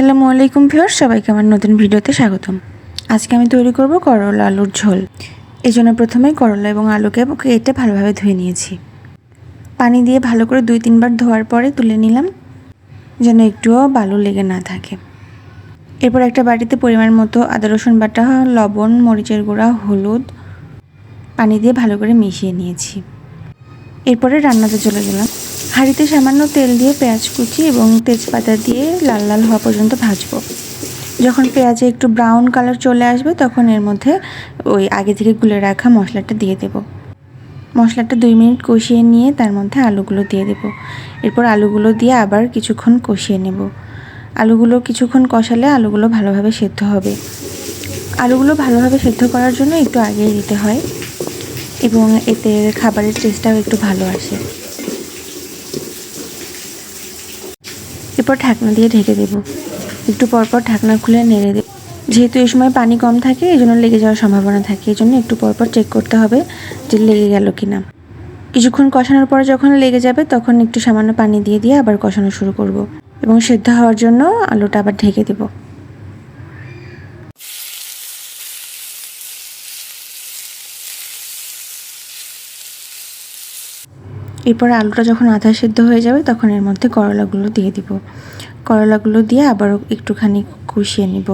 আসসালামু আলাইকুম ভিউয়ার সবাইকে আমার নতুন ভিডিওতে স্বাগতম। আজকে আমি তৈরি করব করলা আলুর ঝোল। এই জন্য প্রথমে করলা এবং আলুকে কেটে ভালোভাবে ধুয়ে নিয়েছি। পানি দিয়ে ভালো করে দুই তিনবার ধোয়ার পরে তুলে নিলাম, যেন একটুও বালু লেগে না থাকে। এরপর একটা বাটিতে পরিমাণ মতো আদা, রসুন বাটা, লবণ, মরিচের গুঁড়া, হলুদ, পানি দিয়ে ভালো করে মিশিয়ে নিয়েছি। এরপরে রান্নাতে চলে গেলাম হাঁড়িতে সামান্য তেল দিয়ে পেঁয়াজ কুচি এবং তেজপাতা দিয়ে লাল লাল হওয়া পর্যন্ত ভাজবো। যখন পেঁয়াজে একটু ব্রাউন কালার চলে আসবে, তখন এর মধ্যে ওই আগে থেকে গুলে রাখা মশলাটা দিয়ে দেব। মশলাটা দুই মিনিট কষিয়ে নিয়ে তার মধ্যে আলুগুলো দিয়ে দেব। এরপর আলুগুলো দিয়ে আবার কিছুক্ষণ কষিয়ে নেব। আলুগুলো কিছুক্ষণ কষালে আলুগুলো ভালোভাবে সেদ্ধ হবে। আলুগুলো ভালোভাবে সেদ্ধ করার জন্য একটু আগেই দিতে হয় এবং এতে খাবারের টেস্টটাও একটু ভালো আসে। এরপর ঢাকনা দিয়ে ঢেকে দেব। একটু পরপর ঢাকনা খুলে নেড়ে দেব যেহেতু এই সময় পানি কম থাকে, এই জন্য লেগে যাওয়ার সম্ভাবনা থাকে। এই জন্য একটু পরপর চেক করতে হবে যে লেগে গেল কি না কিছুক্ষণ কষানোর পর যখন লেগে যাবে, তখন একটু সামান্য পানি দিয়ে দিয়ে আবার কষানো শুরু করব এবং সেদ্ধ হওয়ার জন্য আলুটা আবার ঢেকে দেবো। এরপর আলুটা যখন আধা সিদ্ধ হয়ে যাবে, তখন এর মধ্যে করলাগুলো দিয়ে দিব। করলাগুলো দিয়ে আবারও একটুখানি কষিয়ে নিব।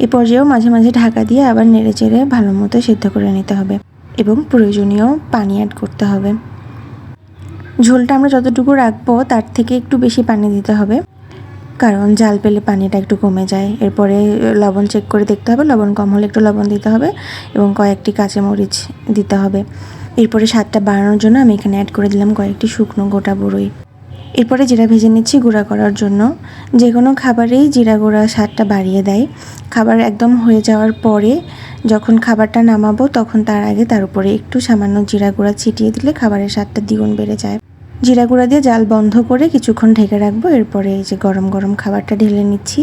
এ পর্যায়েও মাঝে মাঝে ঢাকা দিয়ে আবার নেড়ে চেড়ে ভালো মতো সিদ্ধ করে নিতে হবে এবং প্রয়োজনীয় পানি অ্যাড করতে হবে। ঝোলটা আমরা যতটুকু রাখব, তার থেকে একটু বেশি পানি দিতে হবে। কারণ জাল পেলে পানিটা একটু কমে যায়। এরপরে লবণ চেক করে দেখতে হবে। লবণ কম হলে একটু লবণ দিতে হবে এবং কয়েকটি কাঁচামরিচ দিতে হবে। এরপরে স্বাদটা বাড়ানোর জন্য আমি এখানে অ্যাড করে দিলাম কয়েকটি শুকনো গোটা বড়ই। এরপরে জিরা ভেজে নিচ্ছি গুঁড়া করার জন্য। যে কোনো খাবারেই জিরা গুঁড়া স্বাদটা বাড়িয়ে দেয়। খাবার একদম হয়ে যাওয়ার পরে যখন খাবারটা নামাবো তখন তার আগে তার উপরে একটু সামান্য জিরা গুঁড়া ছিটিয়ে দিলে খাবারের স্বাদটা দ্বিগুণ বেড়ে যায়। জিরা গুঁড়া দিয়ে জাল বন্ধ করে কিছুক্ষণ ঢেকে রাখব। এরপরে এই যে গরম গরম খাবারটা ঢেলে নিচ্ছি।